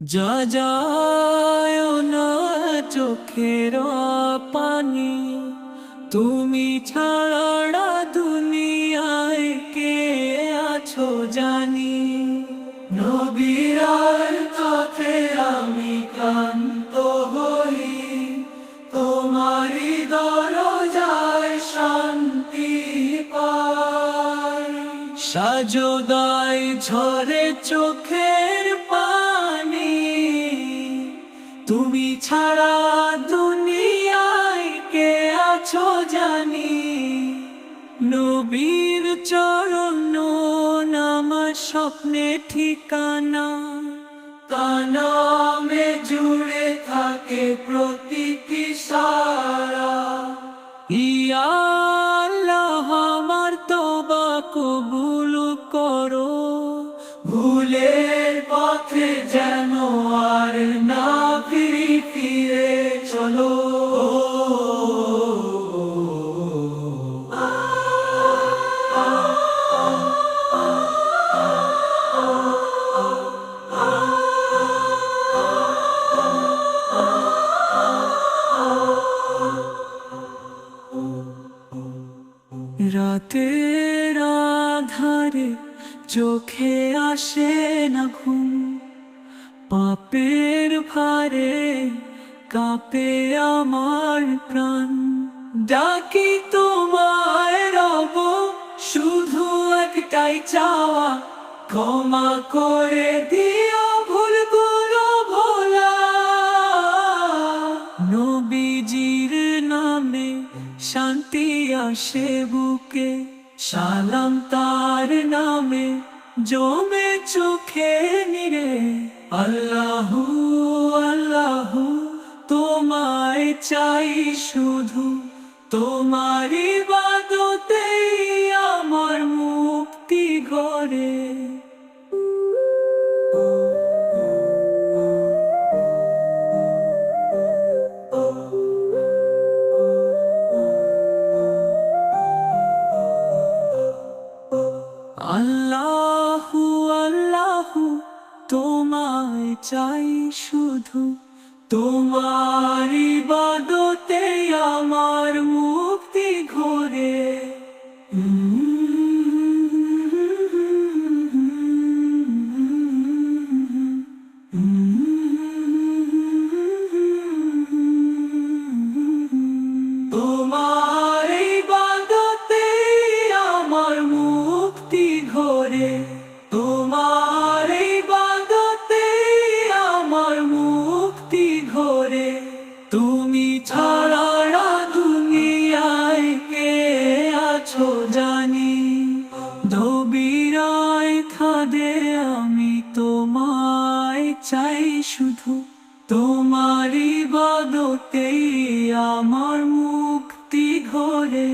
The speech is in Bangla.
যায় না চোখের পানি, তুমি ছাড়া দুনিয়ায় কে আছো জানি। নবীরার পথে আমি ক্লান্ত হই তোমারি দরজায় শান্তি পাই। সাজোদাই ঝরে চোখের তুমি ছাড়া দুনিয়ায় কে আছো জানি। নবীর চরণ আমার স্বপ্নে ঠিকানা। কানামে জুড়ে থাকে প্রতিটি সারা। ইয়া আল্লাহ আমার তোবা কবুল করো। ভুলের পথে যেন আর না ফিরি ফিরে চলো। রাতের আধারে চোখে আসে না ঘুম। পাপের ভারে কাঁপে আমার প্রাণ। ডাকি তোমায় রব, শুধু একটাই চাওয়া, ক্ষমা করে দিও ভুলগুলো ভোলা। নবীজির নামে শান্তি আসে বুকে, সালাম তার নামে, জমে চোখে নিরে। আল্লাহু আল্লাহু তোমায় চাই শুধু। তোমার ইবাদতেই আমার মুক্তি ঘরে। আল্লাহু আল্লাহু তোমায় চাই শুধু তোমার ইবাদতে আমার মুক্তি ঘরে। তোমার ধবিরায় খাদে আমি তোমায় চাই শুধু। তোমার ইবাদতেই আমার মুক্তি ঘরে।